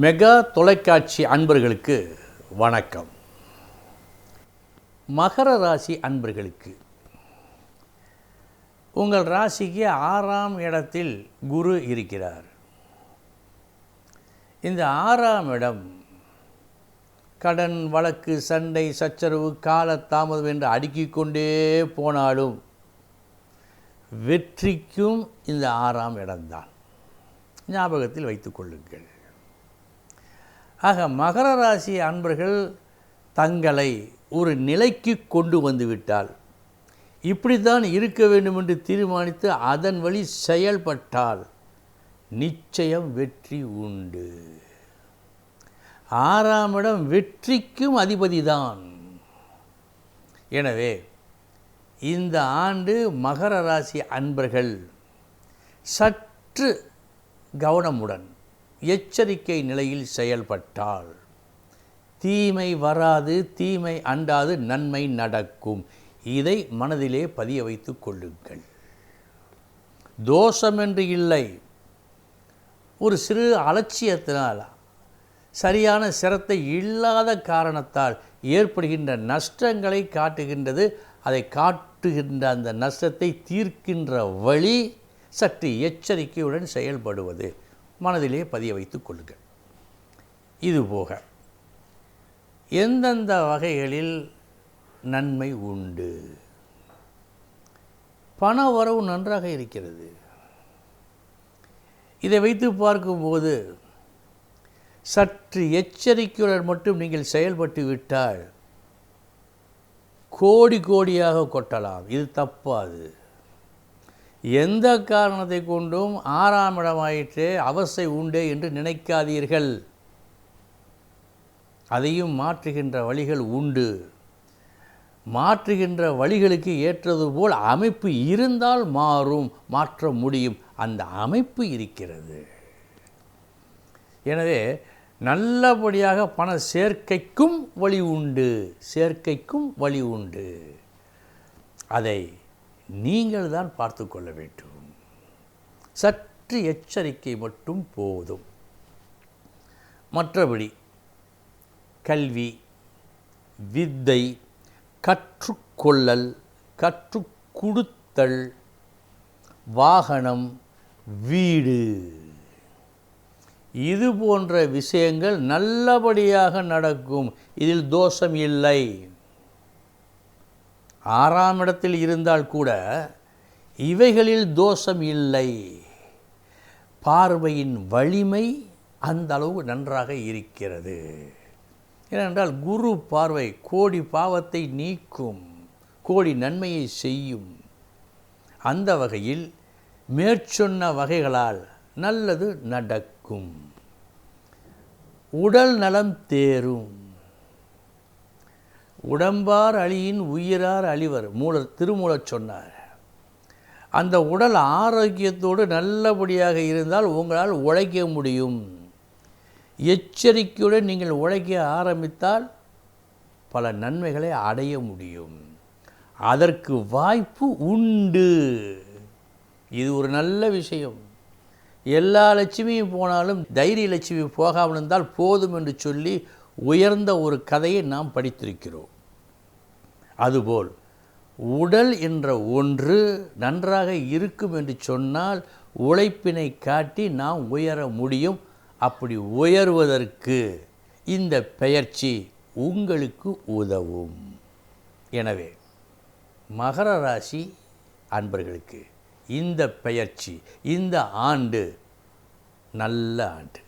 Mega தொலைக்காட்சி அன்பர்களுக்கு வணக்கம். மகர ராசி அன்பர்களுக்கு. உங்கள் ராசிக்கு ஆறாம் இடத்தில் குரு இருக்கிறார். இந்த ஆறாம் இடம் கடன் வழக்கு சண்டை சச்சரவு கால தாமதம் என்று அடுக்கிக் கொண்டே போனாலும் வெற்றிக்கும் இந்த ஆறாம் இடம்தான். ஞாபகத்தில் வைத்துக்கொள்ளுங்கள் ஆக மகர ராசி அன்பர்கள் தங்களை ஒரு நிலைக்கு கொண்டு வந்துவிட்டால் இப்படித்தான் இருக்க வேண்டும் என்று தீர்மானித்து அதன் வழி செயல்பட்டால் நிச்சயம் வெற்றி உண்டு. ஆறாம் இடம் வெற்றிக்கும் அதிபதிதான். எனவே இந்த ஆண்டு மகர ராசி அன்பர்கள் சற்று கவனமுடன் எச்சரிக்கை நிலையில் செயல்பட்டால் தீமை வராது தீமை அண்டாது நன்மை நடக்கும். இதை மனதிலே பதிய வைத்துக் கொள்ளுங்கள். தோஷம் என்று இல்லை. ஒரு சிறு அலட்சியத்தினால் சரியான சிரத்தை இல்லாத காரணத்தால் ஏற்படுகின்ற நஷ்டங்களை காட்டுகின்றது. அதை காட்டுகின்ற அந்த நஷ்டத்தை தீர்க்கின்ற வழி சற்று எச்சரிக்கையுடன் செயல்படுவது. மனதிலே பதிய வைத்து கொள்ளுங்கள். இதுபோக எந்தெந்த வகைகளில் நன்மை உண்டு? பண வரவு நன்றாக இருக்கிறது. இதை வைத்து பார்க்கும்போது சற்று எச்சரிக்கையுடன் மட்டும் நீங்கள் செயல்பட்டு விட்டால் கோடி கோடியாக கொட்டலாம். இது தப்பாது. எந்த காரணத்தை கொண்டும் ஆறாம் இடமாயிற்றே அவசை உண்டே என்று நினைக்காதீர்கள். அதையும் மாற்றுகின்ற வழிகள் உண்டு. மாற்றுகின்ற வழிகளுக்கு ஏற்றது போல் அமைப்பு இருந்தால் மாறும் மாற்ற முடியும். அந்த அமைப்பு இருக்கிறது. எனவே நல்லபடியாக பண சேர்க்கைக்கும் வழி உண்டு சேர்க்கைக்கும் வழி உண்டு. அதை நீங்கள் தான் பார்த்து கொள்ள வேண்டும். சற்று எச்சரிக்கை மட்டும் போதும். மற்றபடி கல்வி வித்தை கற்றுக்கொள்ளல் கற்றுக் கொடுத்தல் வாகனம் வீடு. இது போன்ற விஷயங்கள் நல்லபடியாக நடக்கும். இதில் தோஷம் இல்லை. ஆறாம் இடத்தில் இருந்தால் கூட இவைகளில் தோஷம் இல்லை. பார்வையின் வலிமை அந்த அளவு நன்றாக இருக்கிறது. ஏனென்றால் குரு பார்வை கோடி பாவத்தை நீக்கும் கோடி நன்மையை செய்யும். அந்த வகையில் மேற்சொன்ன வகைகளால் நல்லது நடக்கும். உடல் நலம் தேரும். உடம்பார் அழியின் உயிரார் அழிவர். மூலர் திருமூலச் சொன்னார். அந்த உடல் ஆரோக்கியத்தோடு நல்லபடியாக இருந்தால் உங்களால் உழைக்க முடியும். எச்சரிக்கையுடன் நீங்கள் உழைக்க ஆரம்பித்தால் பல நன்மைகளை அடைய முடியும். அதற்கு வாய்ப்பு உண்டு. இது ஒரு நல்ல விஷயம். எல்லா லட்சுமியும் போனாலும் தைரிய லட்சுமி போகாமல் இருந்தால் போதும் என்று சொல்லி உயர்ந்த ஒரு கதையை நாம் படித்திருக்கிறோம். அதுபோல் உடல் என்ற ஒன்று நன்றாக இருக்கும் என்று சொன்னால் உழைப்பினை காட்டி நாம் உயர முடியும். அப்படி உயர்வதற்கு இந்த பெயர்ச்சி உங்களுக்கு உதவும். எனவே மகர ராசி அன்பர்களுக்கு இந்த பெயர்ச்சி இந்த ஆண்டு நல்ல ஆண்டு.